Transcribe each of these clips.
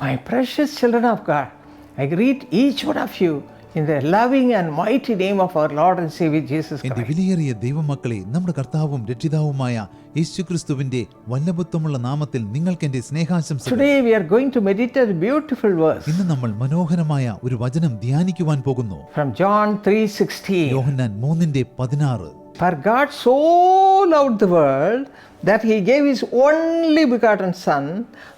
My precious children of God, I greet each one of you in the loving and mighty name of our Lord and Savior Jesus Christ. Christ. വിലയേറിയ ദൈവമക്കളെ നമ്മുടെ കർത്താവും രക്ഷിതാവുമായ യേശുക്രിസ്തുവിന്റെ വല്ലഭത്വമുള്ള നാമത്തിൽ നിങ്ങൾക്ക് എന്റെ സ്നേഹാശംസകൾ Today we are going to meditate a beautiful verse ഇന്ന് നമ്മൾ മനോഹരമായ ഒരു വചനം ധ്യാനിക്കുവാൻ പോകുന്നു from John 3:16. യോഹന്നാൻ മൂന്നിന്റെ പതിനാറ് For God so loved the world that he gave his only begotten Son,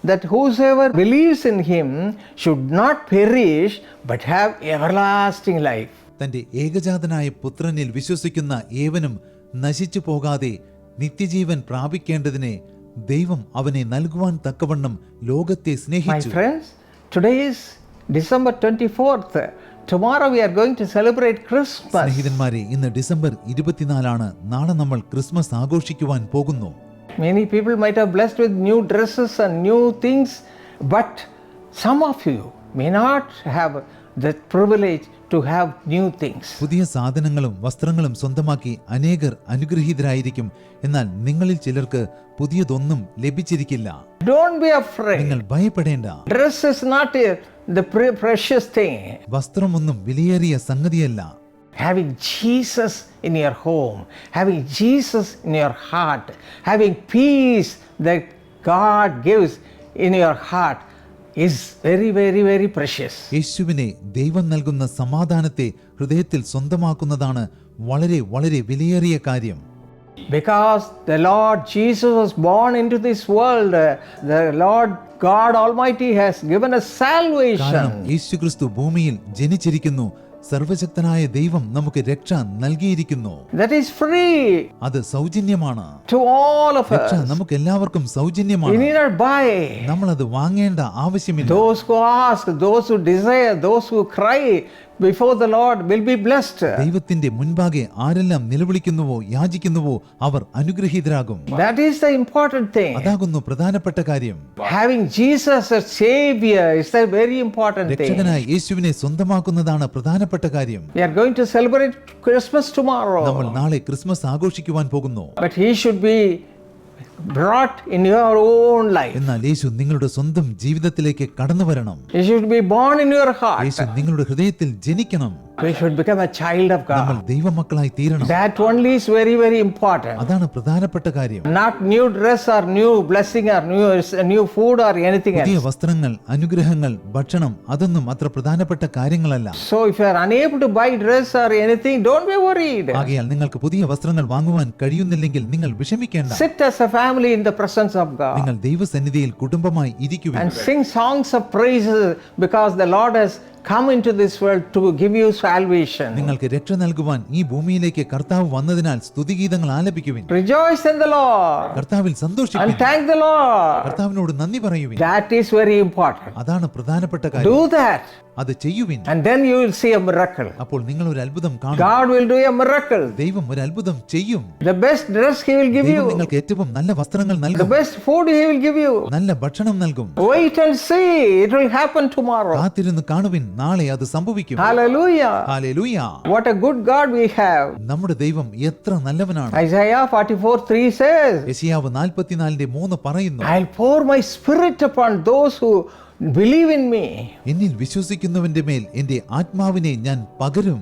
that whosoever believes in him should not perish but have everlasting life. തന്റെ ഏകജാതനായ പുത്രനിൽ വിശ്വസിക്കുന്ന ഏവനും നശിച്ചു പോകാതെ നിത്യജീവൻ പ്രാപിക്കേണ്ടതിനെ ദൈവം അവനെ നൽകുവാൻ തക്കവണ്ണം ലോകത്തെ My സ്നേഹിച്ചു friends, today is December 24th. Tomorrow we are going to celebrate Christmas. സ്നേഹിതന്മാരെ ഇന്ന് ഡിസംബർ ഇരുപത്തിനാലാണ് നാളെ നമ്മൾ ക്രിസ്മസ് ആഘോഷിക്കുവാൻ പോകുന്നു Many people might have blessed with new dresses and new things, but some of you may not have the privilege to have new things. പുതിയ സാധനങ്ങളും വസ്ത്രങ്ങളും സ്വന്തമാക്കി അനേകർ അനുഗ്രഹീതരായിരിക്കും എന്നാൽ നിങ്ങളിൽ ചിലർക്ക് പുതിയതൊന്നും ലഭിച്ചിരിക്കില്ല Don't be afraid. നിങ്ങൾ ഭയപ്പെടേണ്ട Dress is not a, the pre- precious thing. വസ്ത്രമൊന്നും വിലയേറിയ സംഗതിയല്ല Having Jesus in your home, having Jesus in your heart, having peace that God gives in your heart is very, very, very precious. യേശുവിനെ ദൈവം നൽകുന്ന സമാധാനത്തെ ഹൃദയത്തിൽ സ്വന്തമാക്കുന്നതാണ് വളരെ വളരെ വിലയേറിയ കാര്യം Because the Lord Jesus was born into this world, uh, the Lord God Almighty has given us salvation. കാരണം യേശുക്രിസ്തു ഭൂമിയിൽ ജനിച്ചിരിക്കുന്നു സർവശക്തനായ ദൈവം നമുക്ക് രക്ഷ നൽകിയിരിക്കുന്നു That is free അത് സൗജന്യമാണ് രക്ഷ. നമുക്ക് എല്ലാവർക്കും സൗജന്യമാണ്. നമ്മൾ അത് വാങ്ങേണ്ട ആവശ്യമില്ല Those who ask, those who desire, those who cry before the Lord will be blessed. ദൈവത്തിന്റെ മുൻപാകെ ആരെല്ലാം നിലവിളിക്കുന്നുവോ യാചിക്കുന്നുവോ അവർ അനുഗ്രഹീതരാകും That is the important thing. അതാകുന്നു പ്രധാനപ്പെട്ട കാര്യം Having Jesus as Savior is the very important thing. രക്ഷകനായ യേശുവിനെ സ്വന്തമാക്കുന്നതാണ് പ്രധാനപ്പെട്ട കാര്യം We are going to celebrate Christmas tomorrow. നമ്മൾ നാളെ ക്രിസ്മസ് ആഘോഷിക്കുവാൻ പോകുന്നു But He should be brought in your own life. എന്നാൽ യേശു നിങ്ങളുടെ സ്വന്തം ജീവിതത്തിലേക്ക് കടന്നു വരണം He should be born in your heart. യേശു നിങ്ങളുടെ ഹൃദയത്തിൽ ജനിക്കണം We should become a child of നമ്മൾ God. ദൈവമക്കളായി തീരണം That only is very, very important. അതാണ് പ്രധാനപ്പെട്ട കാര്യം Not new dress or new blessing or new, new food or anything പുതിയ else. വസ്ത്രങ്ങൾ അനുഗ്രഹങ്ങൾ ഭക്ഷണം അതൊന്നും അത്ര പ്രധാനപ്പെട്ട കാര്യങ്ങളല്ല So if you are unable to buy dress or anything, don't be worried. ആകയാൽ നിങ്ങൾക്ക് പുതിയ വസ്ത്രങ്ങൾ വാങ്ങുവാൻ കഴിയുന്നില്ലെങ്കിൽ നിങ്ങൾ വിഷമിക്കേണ്ട Sit as a family in the presence of God നിങ്ങൾ ദൈവസന്നിധിയിൽ കുടുംബമായി ഇരിക്കുവിൻ and sing songs of praises because the Lord has Come into this world to give you salvation. നിങ്ങൾക്ക് രക്ഷ നൽകുവാൻ ഈ ഭൂമിയിലേക്ക് കർത്താവ് വന്നതിനാൽ സ്തുതിഗീതങ്ങൾ ആലപിക്കുവിൻ Rejoice in the Lord കർത്താവിൽ and സന്തോഷിക്കുവിൻ thank the Lord. കർത്താവിനോട് നന്ദി പറയുവിൻ That is very important. അതാണ് പ്രധാനപ്പെട്ട കാര്യം Do that അത് ചെയ്യുവിൻ and then you will see a miracle. അപ്പോൾ നിങ്ങൾ ഒരു അത്ഭുതം കാണും God will do a miracle. ദൈവം ഒരു അത്ഭുതം ചെയ്യും The best dress He will give ദൈവം you, നിങ്ങൾക്ക് ഏറ്റവും നല്ല വസ്ത്രങ്ങൾ the നൽകും best food He will give you. നല്ല ഭക്ഷണം നൽകും Wait and see, it will happen tomorrow. കാത്തിരുന്ന് കാണുവിൻ നാളെ അത് സംഭവിക്കും Hallelujah. Hallelujah What a good God we have. നമ്മുടെ ദൈവം എത്ര നല്ലവനാണ് Isaiah 44 3 says, യശയാവ് നാൽപ്പത്തിനാലിന്റെ മൂന്ന് പറയുന്നു I'll pour my spirit upon those who believe in me. എന്നിൽ വിശ്വസിക്കുന്നവന്റെ മേൽ എന്റെ ആത്മാവിനെ ഞാൻ പകരും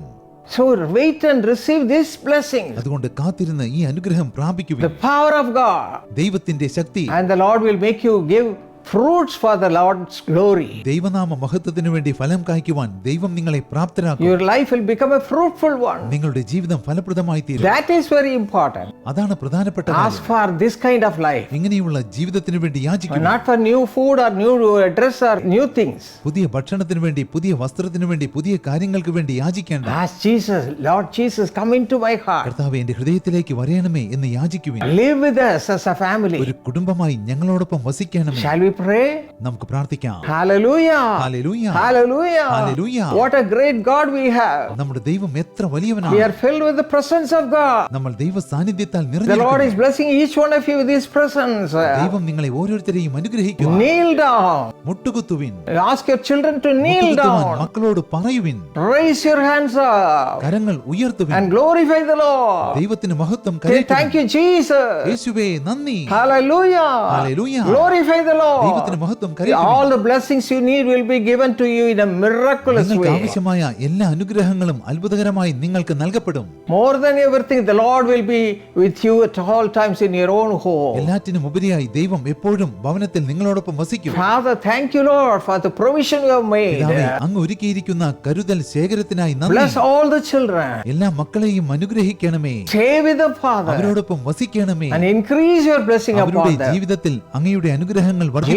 So wait and receive this blessing, അതുകൊണ്ട് കാത്തിരുന്ന് ഈ അനുഗ്രഹം പ്രാപിക്കുവിൻ the power of God. ദൈവത്തിന്റെ ശക്തി And the Lord will make you give fruits for the Lord's glory. ദൈവനാമ മഹത്വത്തിനു വേണ്ടി ഫലം കായ്ക്കുവാൻ ദൈവം നിങ്ങളെ പ്രാപ്തരാക്കും Your life will become a fruitful one. നിങ്ങളുടെ ജീവിതം ഫലപ്രദമായി തീരും That is very important. അതാണ് പ്രധാനപ്പെട്ട Ask കാര്യം for this kind of life, ഇങ്ങനെയുള്ള ജീവിതത്തിന് വേണ്ടി യാചിക്കും not for new food or new uh, dress or new things. പുതിയ ഭക്ഷണത്തിന് വേണ്ടി പുതിയ വസ്ത്രത്തിന് വേണ്ടി പുതിയ കാര്യങ്ങൾക്ക് വേണ്ടി യാചിക്കേണ്ട Ask Jesus, Lord Jesus, come into my heart. കർത്താവ് എന്റെ ഹൃദയത്തിലേക്ക് വരയണമേ എന്ന് യാചിക്കുവിൻ Live with us as a family. ഒരു കുടുംബമായി ഞങ്ങളോടൊപ്പം വസിക്കണമേ Shall we pray? നമുക്ക് പ്രാർത്ഥിക്കാം Hallelujah. Hallelujah. Hallelujah. Hallelujah. What a great God we have. നമ്മുടെ ദൈവം എത്ര We വലിയവനാണ് are filled with the presence of God. നമ്മൾ ദൈവ സാന്നിധ്യത്താൽ The Lord നിറഞ്ഞിരിക്കുന്നു is blessing each one of you with His presence. ദൈവം നിങ്ങളെ ഓരോരുത്തരെയും അനുഗ്രഹിക്കുന്നു Kneel down. മുട്ടുകുത്തുവിൻ Ask your children to kneel മുട്ടുകുത്തുവാൻ down. മക്കളോട് പറയുവിൻ Raise your hands up കരങ്ങൾ ഉയർത്തുവിൻ and glorify the Lord. ദൈവത്തിന് മഹത്വം Say, Thank കരയറ്റുവിൻ you, Jesus. യേശുവേ നന്ദി Hallelujah. Hallelujah. Glorify the Lord. ദൈവത്തിന് മഹത്വം കരയറ്റുവിൻ. All the blessings you need will be given to you in a miraculous നിങ്ങൾക്ക് way. ആവശ്യമായ എല്ലാ അനുഗ്രഹങ്ങളും അത്ഭുതകരമായി നിങ്ങൾക്ക് നൽകപ്പെടും More than everything, the Lord will be with you at all times in your own home. എല്ലാറ്റിനും ഉപരിയായി ദൈവം എപ്പോഴും ഭവനത്തിൽ നിങ്ങളോടൊപ്പം വസിക്കും Father, thank you, Lord, for the provision you have made. പിതാവേ അങ്ങ് ഒരുക്കിയിരിക്കുന്ന കരുതൽ ശേഖരത്തിനായി നന്ദി Bless all the children. എല്ലാ മക്കളെയും അനുഗ്രഹിക്കണമേ Stay with the Father അവരോടൊപ്പം വസിക്കണമേ and increase your blessing അവരുടെ upon them. ജീവിതത്തിൽ അങ്ങയുടെ അനുഗ്രഹങ്ങൾ In Jesus' വർദ്ധിപ്പിക്കണമേ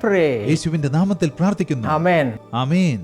pray. യേശുവിന്റെ നാമത്തിൽ പ്രാർത്ഥിക്കുന്നു Amen. ആമേൻ